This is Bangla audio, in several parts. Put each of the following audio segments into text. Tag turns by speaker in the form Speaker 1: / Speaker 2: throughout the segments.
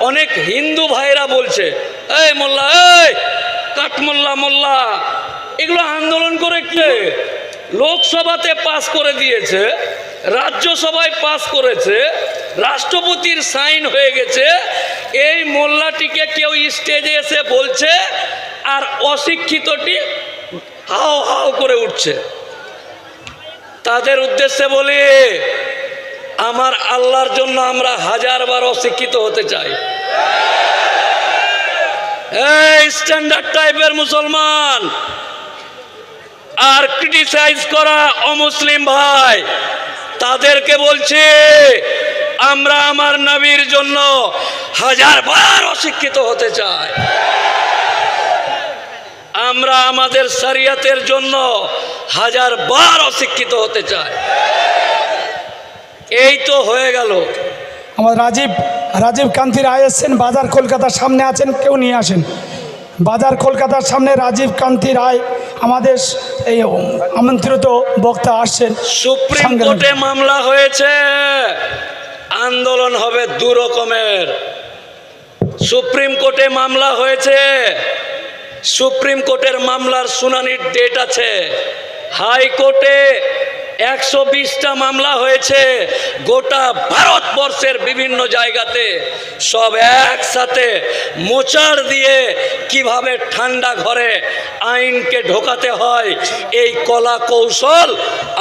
Speaker 1: অনেক হিন্দু ভাইরা বলছে, এই মোল্লা, এই কাঠমোল্লা মোল্লা, এগুলো আন্দোলন করে কে? লোকসভাতে পাস করে দিয়েছে, রাজ্যসভায় পাস করেছে, রাষ্ট্রপতির সাইন হয়ে গেছে, এই মোল্লাটিকে কেউ স্টেজে এসে বলছে আর অশিক্ষিতটি হাও হাও করে উঠছে। তাদের উদ্দেশ্যে বলি আমার আল্লাহর জন্য আমরা হাজারবার অশিক্ষিত হতে চাই। স্ট্যান্ডার্ড টাইপের মুসলমান, আর ক্রিটিসাইজ করা অমুসলিম ভাই, তাদেরকে বলছি, আমরা আমার নবীর জন্য হাজারবার অশিক্ষিত হতে চাই। আমরা আমাদের শরিয়তের জন্য হাজার বার অশিক্ষিত হতে চাই। এই তো হয়ে গেল।
Speaker 2: আমার রাজীব রাজীব কান্তি রায় এসছেন বাজার কলকাতার সামনে আছেন কেউ নিয়ে আসেন। বাজার কলকাতার সামনে রাজীব কান্তি রায় আমাদের এই আমন্ত্রিত বক্তা আসছেন।
Speaker 1: সুপ্রিম কোর্টে মামলা হয়েছে। আন্দোলন হবে দু রকমের। সুপ্রিম কোর্টে মামলা হয়েছে। সুপ্রিম কোর্টের মামলার শুনানির ডেট আছে। হাইকোর্টে একশো বিশটা মামলা হয়েছে গোটা ভারতবর্ষের বিভিন্ন জায়গাতে। সব একসাথে মোচার দিয়ে কীভাবে ঠান্ডা ঘরে আইনকে ঢোকাতে হয়, এই কলা কৌশল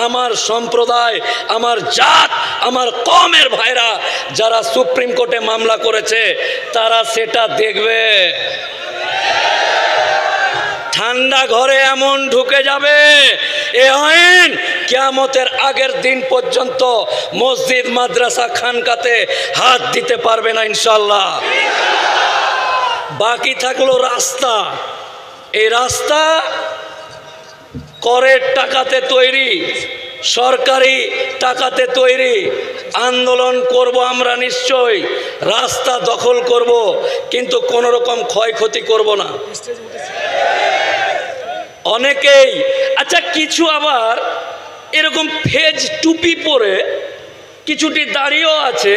Speaker 1: আমার সম্প্রদায়, আমার জাত, আমার কমের ভাইরা যারা সুপ্রিম কোর্টে মামলা করেছে, তারা সেটা দেখবে। ঠান্ডা ঘরে এমন ঢুকে যাবে, এ আইন কিয়ামতের আগের দিন পর্যন্ত মসজিদ, মাদ্রাসা, খানকাতে হাত দিতে পারবে না ইনশাল্লাহ বাকি থাকল রাস্তা। এই রাস্তা করের টাকাতে তৈরি, সরকারি টাকাতে তৈরি। আন্দোলন করব আমরা নিশ্চয়ই, রাস্তা দখল করব, কিন্তু কোনো রকম ক্ষয়ক্ষতি করব না। অনেকেই আচ্ছা কিছু আবার এরকম ফেজ টুপি পরে কিছুটি দাঁড়িয়েও আছে,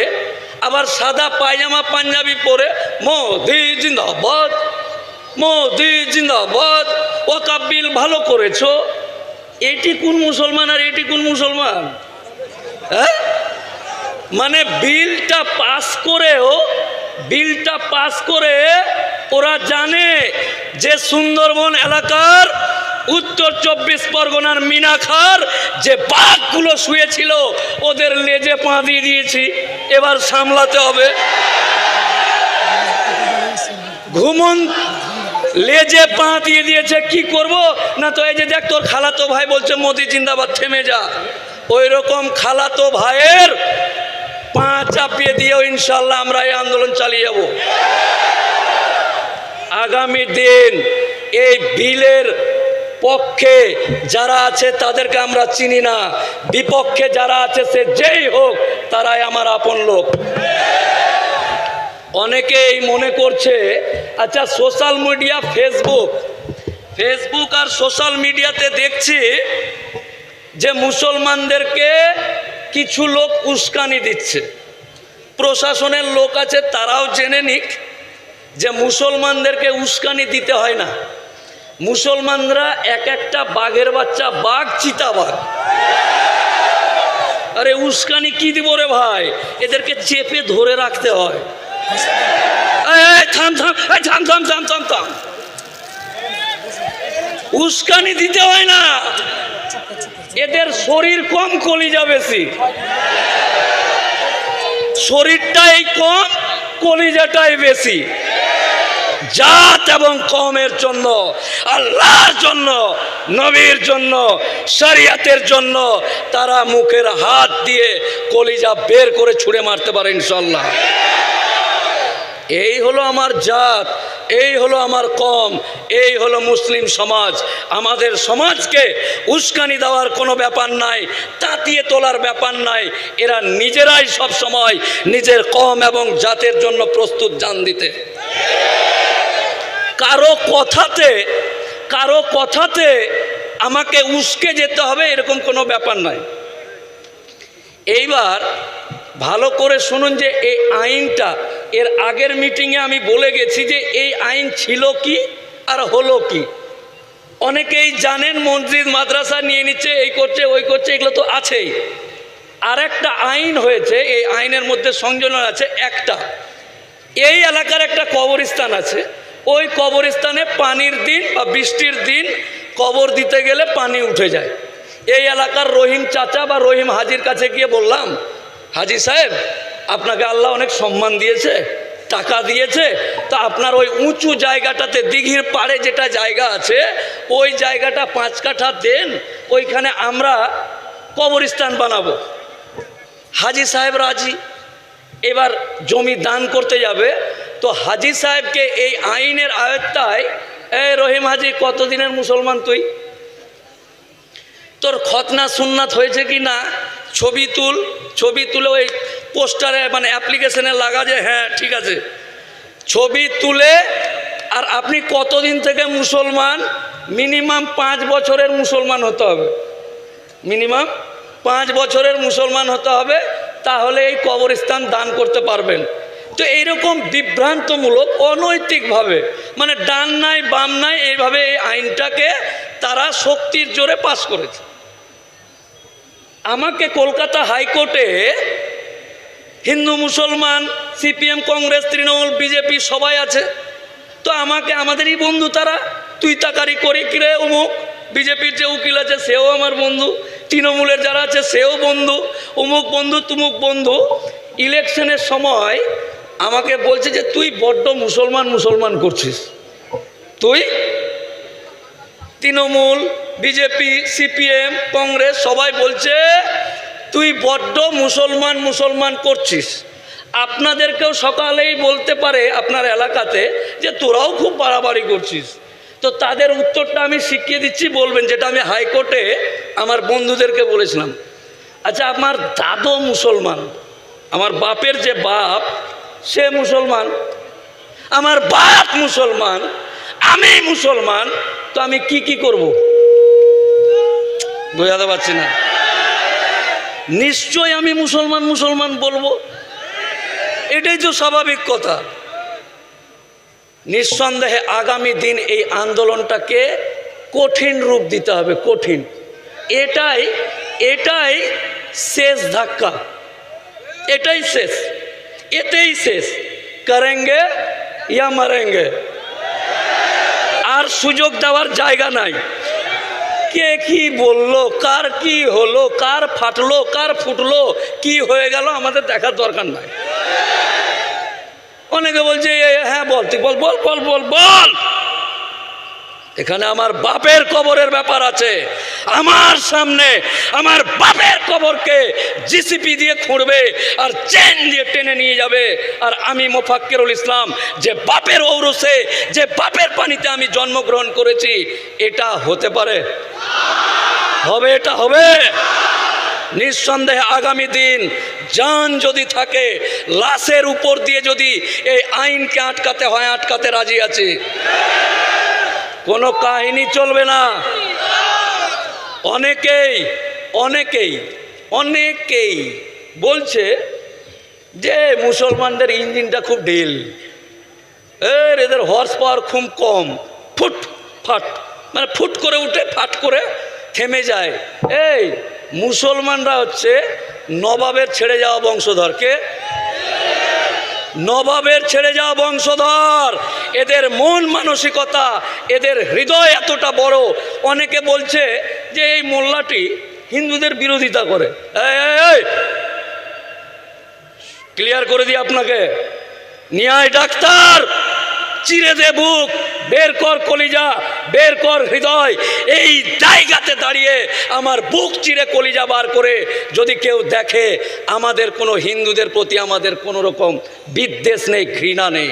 Speaker 1: আবার সাদা পায়জামা পাঞ্জাবি পরে, মোদি জিন্দাবাদ মোদি জিন্দাবাদ, ও কাবিল ভালো করেছ। এটি কোন মুসলমান আর এটি কোন মুসলমান? হ্যাঁ? মানে বিলটা পাস করেও, বিলটা পাস করে ওরা জানে যে সুন্দরবন এলাকার উত্তর চব্বিশ পরগনার মিনাখার যে বাঘগুলো শুয়েছিল, ওদের লেজে পা দিয়ে দিয়েছি। এবার সামলাতে হবে। ঘুমন লেজে পা দিয়ে দিয়েছে, কি করব? না তো এই যে দেখ, তোর খালাতো ভাই বলছে, মোদি জিন্দাবাদ, থেমে যা। ওই রকম খালাতো ভাইয়ের পা চাপিয়ে দিয়েও ইনশাল্লাহ আমরা এই আন্দোলন চালিয়ে যাব। আগামী দিন এই বিলের পক্ষে যারা আছে তাদেরকে আমরা চিনি না। বিপক্ষে যারা আছে সে যেই হোক, তারাই আমার আপন লোক। অনেকেই মনে করছে আচ্ছা সোশ্যাল মিডিয়া ফেসবুক ফেসবুক আর সোশ্যাল মিডিয়াতে দেখছি যে মুসলমানদেরকে কিছু লোক উস্কানি দিচ্ছে। প্রশাসনের লোক আছে, তারাও জেনে নিক যে মুসলমানদেরকে উস্কানি দিতে হয় না। মুসলমানরা এক একটা বাঘের বাচ্চা বাঘ চিতা বাঘ। আরে উস্কানি কি দিব রে ভাই? এদেরকে চেপে ধরে রাখতে হয়। উস্কানি দিতে হয় না। এদের শরীর কম কলিজা বেশি। শরীরটাই কম, কলিজাটাই বেশি। জাত এবং কমের জন্য, আল্লাহর জন্য, নবীর জন্য, শরিয়াতের জন্য তারা মুখের হাত দিয়ে কলিজা বের করে ছুঁড়ে মারতে পারে ইনশাল্লাহ এই হলো আমার জাত, এই হলো আমার কম এই হলো মুসলিম সমাজ। আমাদের সমাজকে উস্কানি দেওয়ার কোনো ব্যাপার নাই, তাতিয়ে তোলার ব্যাপার নাই। এরা নিজেরাই সব সময় নিজের কম এবং জাতের জন্য প্রস্তুত জান দিতে। কারও কথাতে কারও কথাতে আমাকে উস্কে যেতে হবে এরকম কোনো ব্যাপার নাই এইবার ভালো করে শুনুন যে এই আইনটা, এর আগের মিটিংয়ে আমি বলে গেছি যে এই আইন ছিল কি আর হলো কি। অনেকেই জানেন মসজিদ, মাদ্রাসা নিয়ে নিচ্ছে, এই করছে, ওই করছে, এগুলো তো আছেই। আর একটা আইন হয়েছে, এই আইনের মধ্যে সংযোজন আছে একটা। এই এলাকার একটা কবরস্থান আছে ওই কবরস্থানে পানির দিন বা বৃষ্টির দিন কবর দিতে গেলে পানি উঠে যায়। এই এলাকার রহিম চাচা বা রহিম হাজির কাছে গিয়ে বললাম, হাজি সাহেব, আপনাকে আল্লাহ অনেক সম্মান দিয়েছে, টাকা দিয়েছে। তা আপনার ওই উঁচু জায়গাটাতে দিঘির পাড়ে যেটা জায়গা আছে, ওই জায়গাটা পাঁচ কাঠা দেন, ওইখানে আমরা কবরস্থান বানাবো। হাজি সাহেব রাজি। এবার জমি দান করতে যাবে তো হাজি সাহেবকে এই আইনের আয়ত্তায় এই রহিম হাজি, কতদিনের মুসলমান তুই? তোর খতনা সুন্নাত হয়েছে কি না? ছবি তুল, ছবি তুলে ওই পোস্টারে মানে অ্যাপ্লিকেশনে লাগা যে হ্যাঁ ঠিক আছে। ছবি তুলে, আর আপনি কতদিন থেকে মুসলমান? মিনিমাম পাঁচ বছরের মুসলমান হতে হবে। মিনিমাম পাঁচ বছরের মুসলমান হতে হবে, তাহলে এই কবরস্থান দান করতে পারবেন। তো এইরকম বিভ্রান্তমূলক, অনৈতিকভাবে মানে ডান নাই, বাম নাই, এইভাবে এই আইনটাকে তারা শক্তির জোরে পাশ করেছে। আমাকে কলকাতা হাইকোর্টে হিন্দু, মুসলমান, সিপিএম, কংগ্রেস, তৃণমূল, বিজেপি সবাই আছে। তো আমাকে, আমাদেরই বন্ধু তারা, তুই তাকারি করি কিরে অমুক বিজেপির যে উকিল আছে, সেও আমার বন্ধু। তৃণমূলের যারা আছে, সেও বন্ধু। অমুক বন্ধু, তুমুক বন্ধু। ইলেকশনের সময় আমাকে বলছে যে তুই বড্ড মুসলমান মুসলমান করছিস। তুই? তৃণমূল বিজেপি সিপিএম কংগ্রেস, সবাই বলছে তুই বড্ড মুসলমান মুসলমান করছিস। আপনাদেরকেও সকালেই বলতে পারে আপনার এলাকাতে যে তোরাও খুব বাড়াবাড়ি করছিস। তো তাদের উত্তরটা আমি শিখিয়ে দিচ্ছি, বলবেন যেটা আমি হাইকোর্টে আমার বন্ধুদেরকে বলেছিলাম। আচ্ছা আমার দাদু মুসলমান। আমার বাপের যে বাপ সে মুসলমান, আমার বাপ মুসলমান, আমি মুসলমান, তো আমি কি কি করব? বোঝাতে পারছি না। নিশ্চয় আমি মুসলমান মুসলমান বলব। এটাই তো স্বাভাবিক কথা। নিঃসন্দেহে আগামী দিন এই আন্দোলনটাকে কঠিন রূপ দিতে হবে, কঠিন। এটাই এটাই শেষ ধাক্কা। এটাই শেষ। এতেই শেষ করেঙ্গে ইয়া মারেঙ্গে আর সুযোগ দেওয়ার জায়গা নাই কে কি বলল কার কি হলো কার ফাটলো কার ফুটলো কি হয়ে গেল আমাদের দেখার দরকার নাই অনেকে বলছে "এ, হ্যাঁ বল তুই বল বল বল বল বল এখানে আমার বাপের কবরের ব্যাপার আছে। আমার সামনে আমার বাপের কবরকে জিসিপি দিয়ে খুঁড়বে আর চেন দিয়ে টেনে নিয়ে যাবে। আর আমি মোফাক্কিরুল ইসলাম, যে বাপের ঔরসে, যে বাপের পানিতে আমি জন্মগ্রহণ করেছি, এটা হতে পারে? হবে, এটা হবে। নিঃসন্দেহে আগামী দিন যান যদি থাকে, লাশের উপর দিয়ে যদি এই আইনকে আটকাতে হয়, আটকাতে রাজি আছি। কোনো কাহিনী চলবে না। অনেকেই অনেকেই অনেকেই বলছে যে মুসলমানদের ইঞ্জিনটা খুব ঢিল। এর এদের হর্স পাওয়ার খুব কম। ফুট, ফাট মানে ফুট করে উঠে, ফাট করে থেমে যায়। এই মুসলমানরা হচ্ছে নবাবের ছেড়ে যাওয়া বংশধরকে নবাবের ছেড়ে যাওয়া বংশধর। এদের মন মানসিকতা, এদের হৃদয় এতটা বড়। অনেকে বলছে যে এই মোল্লাটি হিন্দুদের বিরোধিতা করে। ক্লিয়ার করে দিই আপনাকে। নিয়ায় ডাক্তার! চিরে দে বুক, বের কর কলিজা, বের কর হৃদয়। এই জায়গাতে দাঁড়িয়ে আমার বুক চিরে কলিজা বার করে যদি কেউ দেখে, আমাদের কোনো হিন্দুদের প্রতি আমাদের কোনো রকম বিদ্বেষ নেই, ঘৃণা নেই।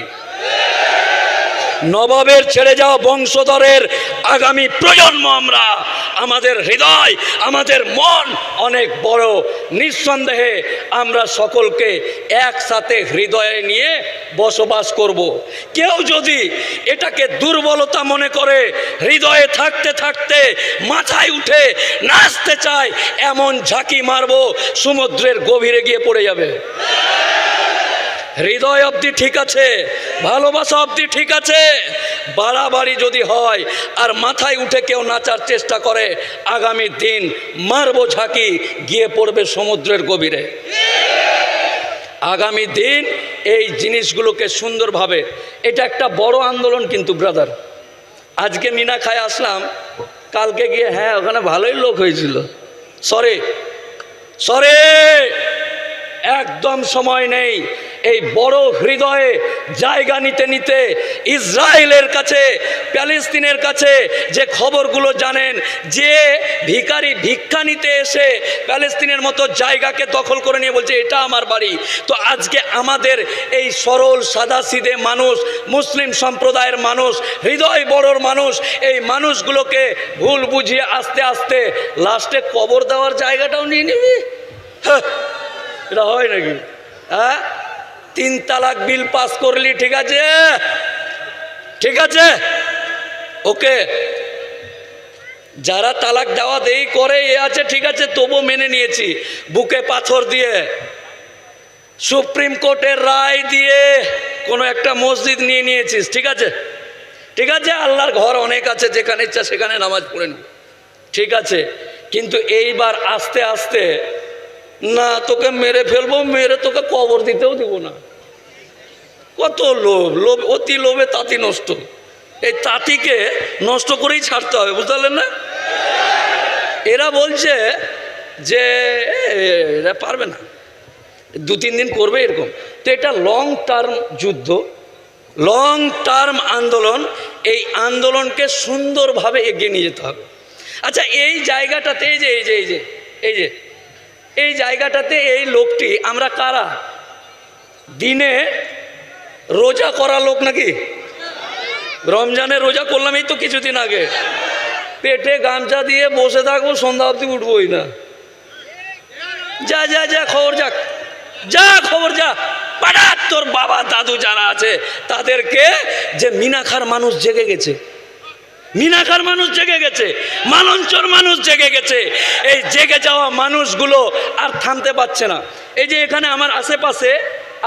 Speaker 1: নবাবের ছেড়ে যাওয়া বংশধরের আগামী প্রজন্ম আমরা, আমাদের হৃদয়, আমাদের মন অনেক বড় নিঃসন্দেহে আমরা সকলকে একসাথে হৃদয়ে নিয়ে বসবাস করব। কেউ যদি এটাকে দুর্বলতা মনে করে, হৃদয়ে থাকতে থাকতে মাথায় উঠে নাচতে চায়, এমন ঝাঁকি মারব, সমুদ্রের গভীরে গিয়ে পড়ে যাবে হৃদয় অবধি ঠিক আছে, ভালোবাসা অবধি ঠিক আছে। বাড়াবাড়ি যদি হয় আর মাথায় উঠে কেউ নাচার চেষ্টা করে, আগামী দিন মারবো ঝাঁকি, গিয়ে পড়বে সমুদ্রের গভীরে। আগামী দিন এই জিনিসগুলোকে সুন্দরভাবে, এটা একটা বড় আন্দোলন কিন্তু ব্রাদার আজকে মিনা খায় আসলাম, কালকে গিয়ে হ্যাঁ ওখানে ভালোই লোক হয়েছিল। সরে সরে একদম সময় নেই। এই বড় হৃদয়ে জায়গা নিতে নিতে ইসরায়েলের কাছে, প্যালেস্তিনের কাছে যে খবরগুলো জানেন, যে ভিখারি ভিক্ষা নিতে এসে প্যালেস্তিনের মতো জায়গাকে দখল করে নিয়ে বলছে, এটা আমার বাড়ি। তো আজকে আমাদের এই সরল, সাদাসিদে মানুষ, মুসলিম সম্প্রদায়ের মানুষ, হৃদয় বড়র মানুষ, এই মানুষগুলোকে ভুল বুঝিয়ে আস্তে আস্তে লাস্টে কবর দেওয়ার জায়গাটাও নিয়ে নিবি? হ্যাঁ এটা হয় নাকি? হ্যাঁ? তিন তালাক বিল পাস করলি, ঠিক আছে? ঠিক আছে? ওকে। যারা তালাক দেওয়া দেই করে, এ আছে, ঠিক আছে তবু মেনে নিয়েছি। বুকে পাথর দিয়ে। সুপ্রিম কোর্টের রায় দিয়ে কোনো একটা মসজিদ নিয়ে নিয়েছিস, ঠিক আছে? ঠিক আছে, আল্লাহর ঘর অনেক আছে, যেখানে ইচ্ছা সেখানে নামাজ পড়ে ঠিক আছে, কিন্তু এইবার আস্তে আস্তে না, তোকে মেরে ফেলব, মেরে তোকে কবর দিতেও দিব না। কত লোভ লোভ, অতি লোভে তাঁতি নষ্ট। এই তাঁতিকে নষ্ট করেই ছাড়তে হবে, বুঝতে না? এরা বলছে যে, এরা পারবে না। দু, তিন দিন করবে এরকম। তো এটা লং টার্ম যুদ্ধ লং টার্ম আন্দোলন, এই আন্দোলনকে সুন্দরভাবে এগিয়ে নিয়ে যেতে হবে। আচ্ছা এই জায়গাটাতে, এই যে এই যে এই যে এই যে এই জায়গাটাতে এই লোকটি, আমরা কারা? দিনে রোজা করা লোক নাকি? রমজানে রোজা করলাম এই তো কিছুদিন আগে। পেটে গামছা দিয়ে বসে থাকব, সন্ধ্যা অবধি উঠবোই না। যা যা যা, খবর যাক। যা, খবর যা। পাঠা তোর বাবা, দাদু যারা আছে, তাদেরকে যে মিনাখার মানুষ জেগে গেছে। মিনাখার মানুষ জেগে গেছে, মালঞ্চর মানুষ জেগে গেছে। এই জেগে যাওয়া মানুষগুলো আর থামতে পারছে না। এই যে এখানে আমার আশেপাশে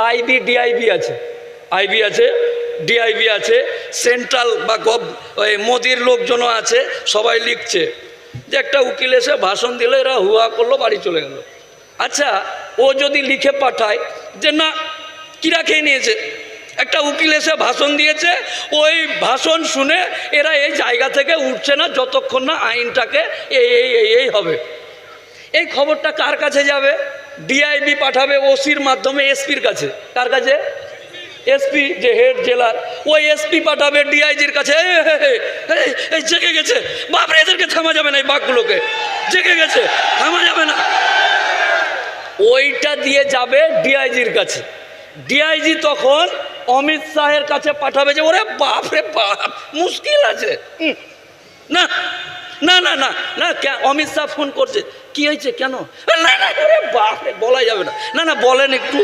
Speaker 1: আইবি ডিআইবি আছে। আইবি আছে ডিআইবি আছে, সেন্ট্রাল বা গভ মোদির লোকজনও আছে, সবাই লিখছে। যে একটা উকিল এসে ভাষণ দিলে, এরা হুয়া করল, বাড়ি চলে গেল। আচ্ছা ও যদি লিখে পাঠায় যে না, কিরা খেয়ে নিয়েছে? একটা উকিল এসে ভাষণ দিয়েছে ওই ভাষণ শুনে এরা এই জায়গা থেকে উঠছে না যতক্ষণ না আইনটাকে এই এই এই এই হবে। এই খবরটা কার কাছে যাবে? ডিআইবি পাঠাবে ওসির মাধ্যমে এসপির কাছে। কার কাছে? এসপি যে হেড জেলার। ওই এসপি পাঠাবে ডিআইজির কাছে। এই, জেগে গেছে। বাপরে এদেরকে থামা যাবে না এই বাঘগুলোকে। জেগে গেছে। থামা যাবে না। ওইটা দিয়ে যাবে ডিআইজির কাছে। ডিআইজি তখন অমিত শাহের কাছে পাঠাবে যে, ওরে বাপ রে বাপ, মুশকিল আছে। না না না না না অমিত শাহ ফোন করছে। কি হয়েছে কেন? না না ওরে বাপ রে বলা যাবে না। না না, বলেন একটু।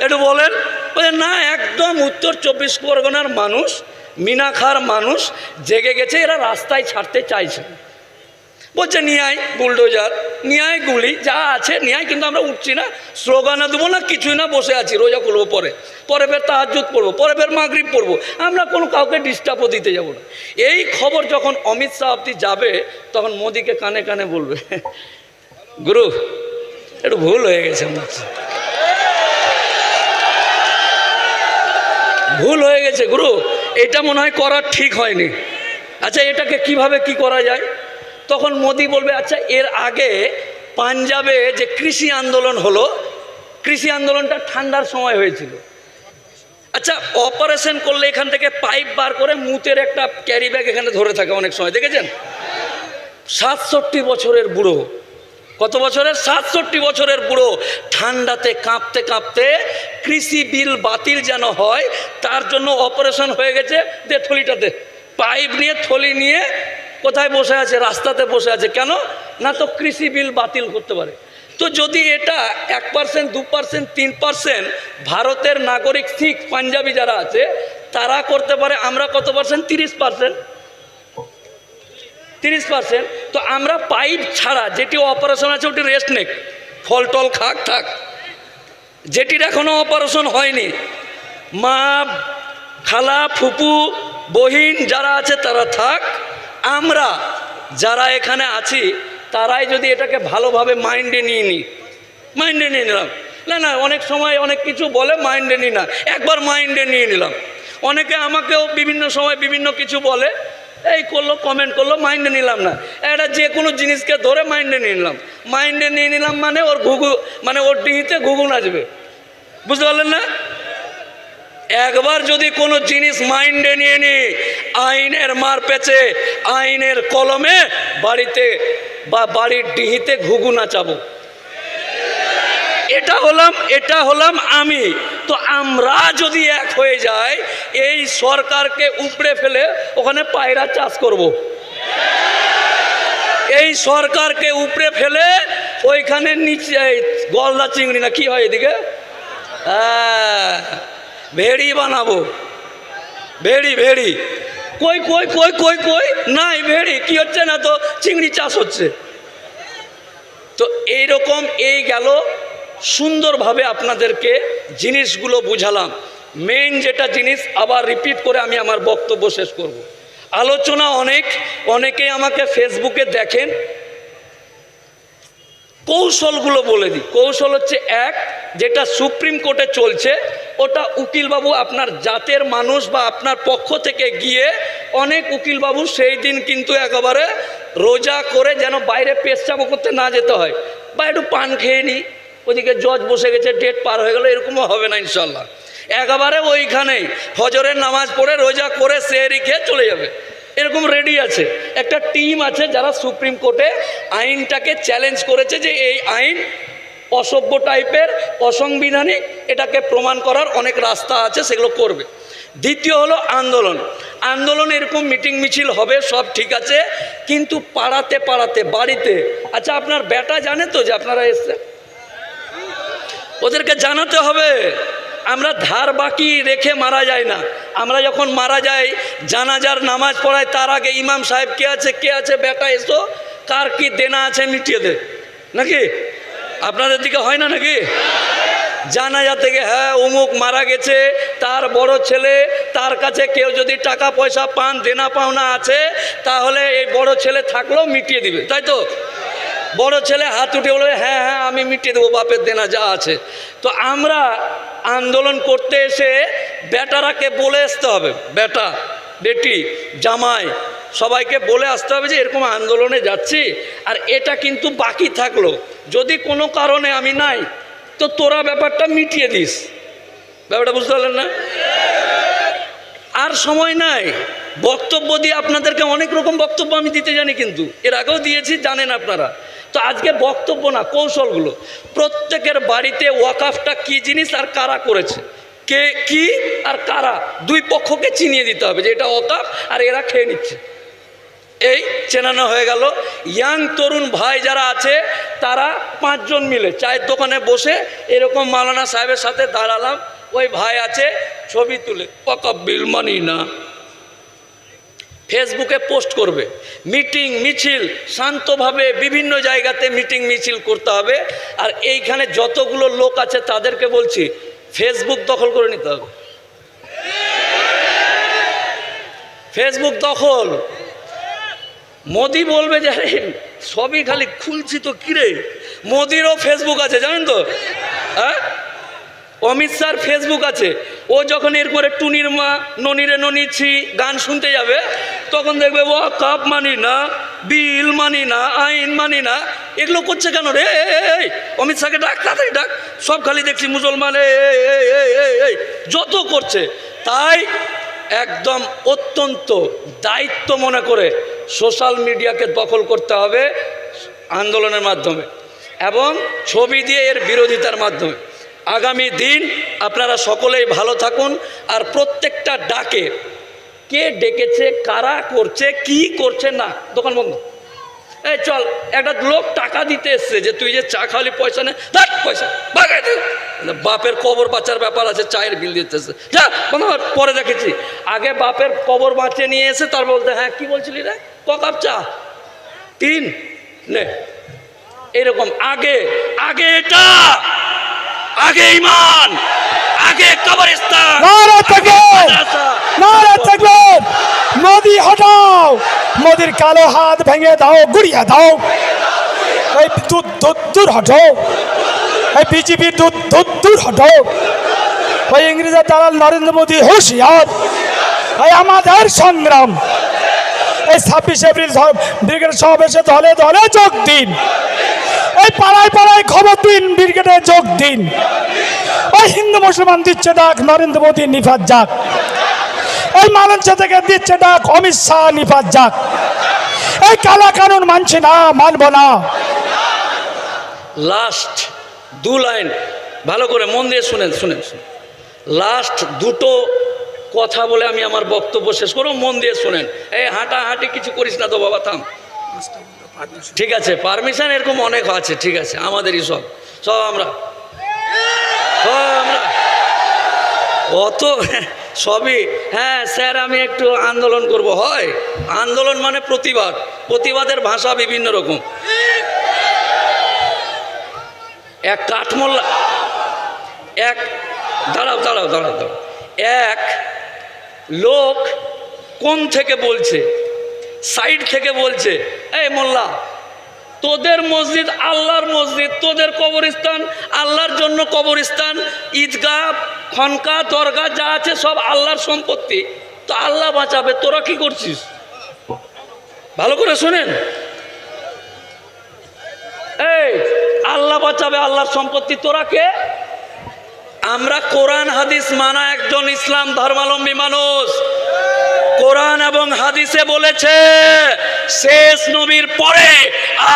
Speaker 1: একটু বলেন। বলে, না, একদম উত্তর চব্বিশ পরগনার মানুষ মিনাখার মানুষ, জেগে গেছে, এরা রাস্তায় ছাড়তে চাইছে। বলছে নিয়ে আয় বুলডোজার নিয়ে আয় গুলি, যা আছে নিয়ে আয় কিন্তু আমরা উঠছি না, স্লোগানে দেবো না, কিছুই না, বসে আছি, রোজা করব পরে। পরে ফের তাহাজুদ পড়ব, পরে ফের মাগরিব পড়ব, আমরা কোনো কাউকে ডিস্টার্বও দিতে যাব না। এই খবর যখন অমিত শাহ অব্দি যাবে, তখন মোদিকে কানে কানে বলবে, গুরু, একটু ভুল হয়ে গেছে আমার ভুল হয়ে গেছে, গুরু, এটা মনে হয় করা ঠিক হয়নি। আচ্ছা এটাকে কীভাবে কি করা যায়? তখন মোদি বলবে আচ্ছা এর আগে পাঞ্জাবে যে কৃষি আন্দোলন হলো, কৃষি আন্দোলনটা ঠান্ডার সময় হয়েছিল। আচ্ছা অপারেশন করলে এখান থেকে পাইপ বার করে মুতের একটা ক্যারি ব্যাগ এখানে ধরে থাকে অনেক সময়, দেখেছেন? সাতষট্টি বছরের বুড়ো। কত বছরের? সাতষট্টি বছরের বুড়ো। ঠান্ডাতে কাঁপতে কাঁপতে কৃষি বিল বাতিল যেন হয়, তার জন্য অপারেশন হয়ে গেছে, দে থলিটাতে পাইপ নিয়ে থলি নিয়ে কোথায় বসে আছে? রাস্তাতে বসে আছে। কেন? না তো কৃষি বিল বাতিল করতে পারে। তো যদি এটা এক পার্সেন্ট দু পার্সেন্ট তিন পার্সেন্ট ভারতের নাগরিক, শিখ, পাঞ্জাবি যারা আছে, তারা করতে পারে। আমরা কত পার্সেন্ট তিরিশ পার্সেন্ট তিরিশ পার্সেন্ট তো আমরা পাইপ ছাড়া যেটি অপারেশন আছে, ওটি রেস্ট নেক। ফল টল খাক, থাক। যেটির এখনও অপারেশন হয়নি, মা, খালা, ফুপু, বহিন যারা আছে, তারা থাক। আমরা যারা এখানে আছি, তারাই যদি এটাকে ভালোভাবে মাইন্ডে নিয়ে নিই। মাইন্ডে নিয়ে নিলাম। না না, অনেক সময় অনেক কিছু বলে মাইন্ডে নিই না। একবার মাইন্ডে নিয়ে নিলাম। অনেকে আমাকেও বিভিন্ন সময় বিভিন্ন কিছু বলে, এই করল কমেন্ট করল, মাইন্ডে নিলাম না। এটা যে কোনো জিনিসকে ধরে মাইন্ডে নিয়ে নিলাম। মাইন্ডে নিয়ে নিলাম মানে ওর ঘুঘু মানে ওর ডিহিতে ঘুঘু নাচবে। বুঝতে পারলেন না? একবার যদি কোনো জিনিস মাইন্ডে নিয়ে নি, আইনের মার পেছে, আইনের কলমে বাড়িতে বা বাড়ির ডিহিতে ঘুঘু নাচাবো। এটা হলাম এটা হলাম আমি। তো আমরা যদি এক হয়ে যাই, এই সরকারকে উপড়ে ফেলে ওখানে পায়রা চাষ করব। এই সরকারকে উপড়ে ফেলে ওইখানে নিচে গলদা চিংড়ি না, কি হয় এদিকে? হ্যাঁ। ভেড়ি বানাবো। ভেড়ি ভেড়ি। কই কই কই কই কই? নাই ভেড়ি, কি হচ্ছে না তো? চিংড়ি চাষ হচ্ছে। তো এইরকম এই গেল। সুন্দরভাবে আপনাদেরকে জিনিসগুলো বুঝালাম। মেইন যেটা জিনিস, আবার রিপিট করে আমি আমার বক্তব্য শেষ করব। আলোচনা অনেক। অনেকেই আমাকে ফেসবুকে দেখেন। কৌশলগুলো বলে দিই। কৌশল হচ্ছে এক, যেটা সুপ্রিম কোর্টে চলছে, ওটা উকিলবাবু আপনার জাতের মানুষ বা আপনার পক্ষ থেকে গিয়ে অনেক উকিলবাবু সেই দিন কিন্তু একেবারে রোজা করে যেন বাইরে পেশাবো করতে না যেতে হয়। বা একটু পান খেয়ে নিই, ওদিকে জজ বসে গেছে, ডেট পার হয়ে গেলো, এরকমও হবে না ইনশাল্লাহ। একেবারে ওইখানেই, ফজরের নামাজ পড়ে রোজা করে সে খেয়ে চলে যাবে। এরকম রেডি আছে। একটা টিম আছে যারা সুপ্রিম কোর্টে আইনটাকে চ্যালেঞ্জ করেছে যে এই আইন অসভ্য টাইপের অসাংবিধানিক, এটাকে প্রমাণ করার অনেক রাস্তা আছে, সেগুলো করবে। দ্বিতীয় হলো আন্দোলন। আন্দোলন এরকম মিটিং মিছিল হবে, সব ঠিক আছে, কিন্তু পাড়াতে পাড়াতে, বাড়িতে। আচ্ছা আপনার বেটা জানে তো যে আপনারা এসছে ওদেরকে জানাতে হবে। আমরা ধার বাকি রেখে মারা যায় না। আমরা যখন মারা যাই, জানাজার নামাজ পড়ায়, তার আগে ইমাম সাহেব কে আছে কে আছে, বেটা এসো, কার কি দেনা আছে মিটিয়ে দে। নাকি? আপনাদের দিকে হয় না নাকি? জানাজা থেকে হ্যাঁ অমুক মারা গেছে, তার বড় ছেলে, তার কাছে কেউ যদি টাকা পয়সা পান, দেনা পাওনা আছে, তাহলে এই বড় ছেলে থাকলেও মিটিয়ে দিবে। তাই তো? বড় ছেলে হাত উঠে বলবে হ্যাঁ হ্যাঁ আমি মিটিয়ে দেবো, বাপের দেনা যা আছে। তো আমরা আন্দোলন করতে এসে বেটারাকে বলে আসতে হবে, বেটা, বেটি, জামাই, সবাইকে বলে আসতে হবে যে, এরকম আন্দোলনে যাচ্ছি, আর এটা কিন্তু বাকি থাকল। যদি কোনো কারণে আমি নাই, তো তোরা ব্যাপারটা মিটিয়ে দিস। ব্যাপারটা বুঝতে পারলেন না? আর সময় নাই। বক্তব্য দিয়ে আপনাদেরকে অনেক রকম বক্তব্য আমি দিতে জানি কিন্তু। এর আগেও দিয়েছি, জানেন আপনারা। তো আজকে বক্তব্য না, কৌশলগুলো। প্রত্যেকের বাড়িতে ওয়াকাফটা কি জিনিস আর কারা করেছে? কে কি আর কারা? দুই পক্ষকে চিনিয়ে দিতে হবে যে এটা ওয়াকাফ আর এরা খেয়ে নিচ্ছে। এই চেনানো হয়ে গেল। ইয়াং তরুণ ভাই যারা আছে, তারা পাঁচজন মিলে চায়ের দোকানে বসে এরকম মালানা সাহেবের সাথে দাঁড়ালাম। ওই ভাই আছে, ছবি তুলে পকপ বিল মানি না। ফেসবুকে পোস্ট করবে। মিটিং, মিছিল, শান্তভাবে বিভিন্ন জায়গাতে মিটিং, মিছিল করতে হবে। আর এইখানে যতগুলো লোক আছে তাদেরকে বলছি, ফেসবুক দখল করে নিতে হবে। ফেসবুক দখল। মোদি বলবে যে, আরে, সবই খালি খুলছি তো কিরে মোদিরও ফেসবুক আছে, জানেন তো? হ্যাঁ? অমিত শাহর ফেসবুক আছে। ও যখন এরপরে টুনির মা, ননিরে ননিছি গান শুনতে যাবে তখন দেখবে ও কাপ মানি না বিল মানি না আইন মানি না এগুলো করছে কেন রে? এই, অমিত শাহকে ডাক তাড়াতাড়ি ডাক সব খালি দেখছি মুসলমান এই, যত করছে। তাই একদম অত্যন্ত দায়িত্ব মনে করে সোশ্যাল মিডিয়াকে দখল করতে হবে আন্দোলনের মাধ্যমে এবং ছবি দিয়ে এর বিরোধিতার মাধ্যমে। আগামী দিন আপনারা সকলেই ভালো থাকুন আর প্রত্যেকটা ডাকে কে ডেকেছে কারা করছে কি করছে না? দোকান বন্ধ। এই চল একটা লোক টাকা দিতে এসছে যে তুই যে চা খাওয়ালি পয়সা নে পয়সা দে। বাপের কবর বাঁচার ব্যাপার আছে চায়ের বিল দিতে এসছে। যা বন্ধ কর, পরে দেখেছি। আগে বাপের কবর বাঁচিয়ে নিয়ে এসে তার বলতে হ্যাঁ কি বলছিলি রে? কাপ চা? তিন নে। এরকম আগে আগে এটা আগে ইমান। আগে কবরস্তান
Speaker 2: নারে তাকবীর। নারে তাকবীর মোদি হটাও মোদির কালো হাত ভেঙে দাও গুড়িয়ে দাও। এই দুধ দুধ দূর হটো এই বিজেপির দুধ দুধ দূর হটো ওই ইংরেজের দালাল নরেন্দ্র মোদী হুঁশিয়ার। এই আমাদের সংগ্রাম। এই ছাব্বিশ এপ্রিল ব্রিগেড সমাবেশে দলে দলে যোগ দিন। এই পাড়ায় পাড়ায় খবর দিন, ব্রিগেডে যোগ দিন। ওই হিন্দু মুসলমান দিচ্ছে ডাক, নরেন্দ্র মোদী নিফাত যাক। এই মালঞ্চা থেকে দিচ্ছে ডাক, অমিত শাহ নিফাত যাক। এই কালা কানুন মানছে না, মানব না।
Speaker 1: লাস্ট দু লাইন, ভালো করে মন দিয়ে শুনেন শুনেন লাস্ট দুটো কথা বলে আমি আমার বক্তব্য শেষ করব, মন দিয়ে শুনেন। এই হাঁটা হাঁটি কিছু করিস না তো, বাবা, থাম। ঠিক আছে পারমিশন এরকম অনেক আছে, ঠিক আছে, আমাদেরই সব। সব আমরা। আমরা। অত সবই হ্যাঁ স্যার, আমি একটু আন্দোলন করব। হয়, আন্দোলন মানে প্রতিবাদ। প্রতিবাদের ভাষা বিভিন্ন রকম। এক কাঠমোল্লা, এক, দাঁড়াও দাঁড়াও দাঁড়াও দাঁড়াও। এক লোক কোন থেকে বলছে? সাইড থেকে বলছে। এই মোল্লা, তোদের মসজিদ আল্লাহর মসজিদ, তোদের কবরস্থান আল্লাহর জন্য কবরস্থান, ঈদগাহ, খনকা দরগা যা আছে সব আল্লাহর সম্পত্তি। তো আল্লাহ বাঁচাবে, তোরা কি করছিস? ভালো করে শোনেন। এই, আল্লাহ বাঁচাবে আল্লাহর সম্পত্তি, তোরা কে? আমরা কোরআন, হাদিস মানা একজন ইসলাম ধর্মাবলম্বী মানুষ। কোরআন এবং হাদিসে বলেছে, শেষ নবীর পরে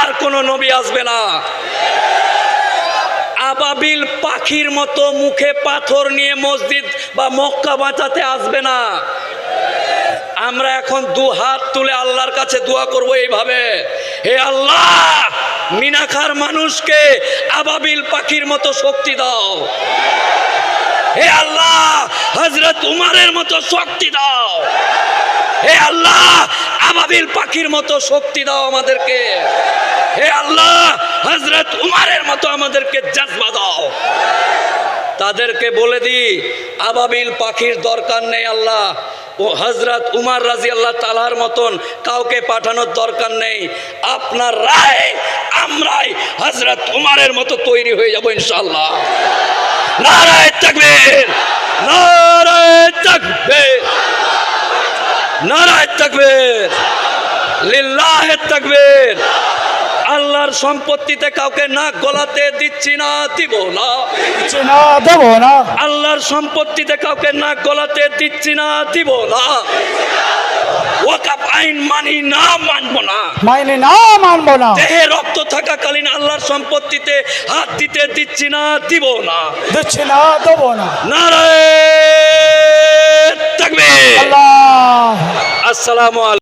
Speaker 1: আর কোন নবী আসবে না। আবাবিল পাখির মতো মুখে পাথর নিয়ে মসজিদ বা মক্কা বাঁচাতে আসবে না। আমরা এখন দু হাত তুলে আল্লাহর কাছে দোয়া করব এইভাবে। হে আল্লাহ, মিনাখার মানুষকে আবাবিল পাখির মতো শক্তি দাও। হে আল্লাহ হজরত উমারের মতো শক্তি দাও। হে আল্লাহ আবাবিল পাখির মতো শক্তি দাও আমাদেরকে। হে আল্লাহ হজরত উমারের মতো আমাদেরকে জজবা দাও। তাদেরকে বলে দি, আবাবিল পাখির দরকার নেই আল্লাহ। ও হজরত উমার রাজি আল্লাহ তালার মতন কাউকে পাঠানোর দরকার নেই। আপনার রায়, আমরাই হজরত উমারের মতো তৈরি হয়ে যাব ইনশাল্লাহ নারায় তাকবীর নারায় তাকবীর। নারায় তাকবীর লিল্লাহে তাকবীর। আল্লাহর সম্পত্তিতে কাউকে নাক গলাতে দিচ্ছি না দিব না।
Speaker 2: না দেবো না।
Speaker 1: আল্লাহর সম্পত্তিতে কাউকে নাক গলাতে দিচ্ছি না দিব না। ওয়াকাপ আইন মানি না মানবো না।
Speaker 2: মাইনে না মানবো না।
Speaker 1: দেহে রক্ত থাকাকালীন আল্লাহর সম্পত্তিতে হাত দিতে দিচ্ছি না দিব না।
Speaker 2: দিচ্ছে না দেবো না।
Speaker 1: নারায় তাকবীর।
Speaker 2: আল্লাহ।
Speaker 1: আসসালামু আলাইকুম।